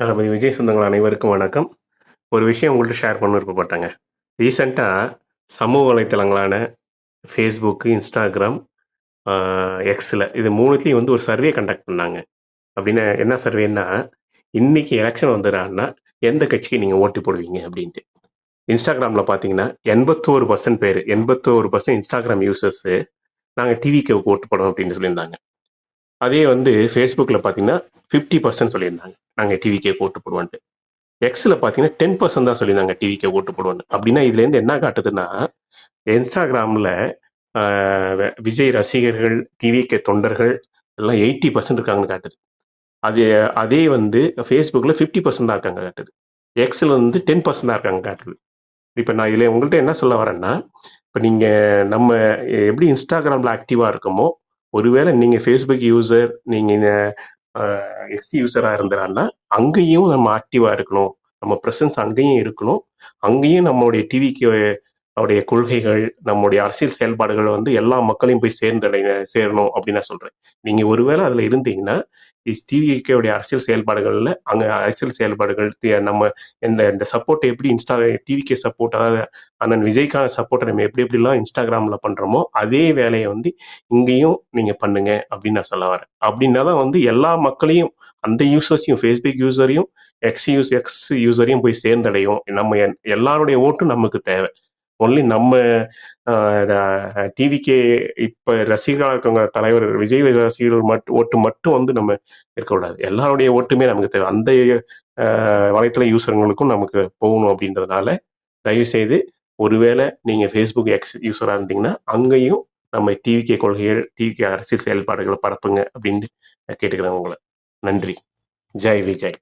தளபதி விஜய் சொந்தங்கள் அனைவருக்கும் வணக்கம். ஒரு விஷயம் உங்கள்கிட்ட ஷேர் பண்ண விருப்பப்பட்டேங்க. ரீசெண்டாக சமூக வலைத்தளங்களான ஃபேஸ்புக்கு இன்ஸ்டாகிராம் எக்ஸில் இது மூணுத்தையும் வந்து ஒரு சர்வே கண்டக்ட் பண்ணாங்க. அப்படின்னு என்ன சர்வேன்னா இன்றைக்கி எலெக்ஷன் வந்துடுறான்னா எந்த கட்சிக்கு நீங்கள் ஓட்டு போடுவீங்க அப்படின்ட்டு. இன்ஸ்டாகிராமில் பார்த்தீங்கன்னா எண்பத்தோரு பர்சன்ட் பேர் எண்பத்தோரு பர்சன்ட் இன்ஸ்டாகிராம் யூசர்ஸு நாங்கள் டிவிக்கு ஓட்டு போடுவோம் அப்படின்னு சொல்லியிருந்தாங்க. அதே வந்து ஃபேஸ்புக்கில் பார்த்தீங்கன்னா ஃபிஃப்டி பர்சன்ட் சொல்லியிருந்தாங்க. நாங்கள் டிவிக்கே போட்டு போடுவோன்ட்டு. எக்ஸில் பார்த்தீங்கன்னா டென் பர்சன்ட் தான் சொல்லியிருந்தாங்க டிவிக்கே ஓட்டு போடுவோன்னு. அப்படின்னா இதுலேருந்து என்ன காட்டுதுன்னா இன்ஸ்டாகிராமில் விஜய் ரசிகர்கள் டிவிகே தொண்டர்கள் எல்லாம் எயிட்டி பர்சன்ட் இருக்காங்கன்னு காட்டுது. அது அதே வந்து ஃபேஸ்புக்கில் ஃபிஃப்டி பர்சன்ட் தான் இருக்காங்க காட்டுது. எக்ஸில் வந்து டென் பர்சன்ட் தான் இருக்காங்க காட்டுது. இப்போ நான் இதில் உங்கள்கிட்ட என்ன சொல்ல வரேன்னா இப்போ நீங்கள் நம்ம எப்படி இன்ஸ்டாகிராமில் ஆக்டிவாக இருக்கோமோ ஒருவேளை நீங்கள் ஃபேஸ்புக் யூசர் நீங்கள் எக்ஸ் யூசராக இருந்தனால அங்கேயும் நம்ம ஆக்டிவாக இருக்கணும். நம்ம ப்ரெசன்ஸ் அங்கேயும் இருக்கணும். அங்கேயும் நம்மளுடைய டிவிக்கு அவருடைய கொள்கைகள் நம்முடைய அரசியல் செயல்பாடுகள் வந்து எல்லா மக்களையும் போய் சேர்ந்தடை சேரணும் அப்படின்னு நான் சொல்கிறேன் நீங்கள் ஒருவேளை அதில் இருந்தீங்கன்னா டிவிகேவுடைய அரசியல் செயல்பாடுகளில் அங்கே அரசியல் செயல்பாடுகள் நம்ம இந்த இந்த சப்போர்ட் எப்படி இன்ஸ்டா டிவிகே சப்போர்ட் அதாவது அண்ணன் விஜய்க்கான சப்போர்ட்டை நம்ம எப்படி எப்படிலாம் இன்ஸ்டாகிராமில் பண்ணுறோமோ அதே வேலையை வந்து இங்கேயும் நீங்கள் பண்ணுங்க அப்படின்னு நான் சொல்ல வரேன். அப்படின்னா தான் வந்து எல்லா மக்களையும் அந்த யூசர்ஸையும் ஃபேஸ்புக் யூசரையும் எக்ஸ் யூஸ் எக்ஸ் யூசரையும் போய் சேர்ந்தடையும். நம்ம என்- எல்லாருடைய ஓட்டும் நமக்கு தேவை. ஒன்லி நம்ம டிவிக்கே இப்போ ரசிகர்களாக இருக்கவங்க தலைவர் விஜய் ரசிகர்கள் மட்டும் ஓட்டு மட்டும் வந்து நம்ம இருக்கக்கூடாது. எல்லாருடைய ஓட்டுமே நமக்கு தேவை. அந்த வலைத்தள யூசர்களுக்கும் நமக்கு போகணும் அப்படின்றதுனால தயவுசெய்து ஒருவேளை நீங்கள் ஃபேஸ்புக் எக்ஸ் யூஸராக இருந்தீங்கன்னா அங்கேயும் நம்ம டிவிகே கொள்கைகள் டிவிகே அரசியல் செயல்பாடுகளை பரப்புங்க அப்படின்னு கேட்டுக்கிறேன் உங்களை. நன்றி. ஜெய் விஜய்.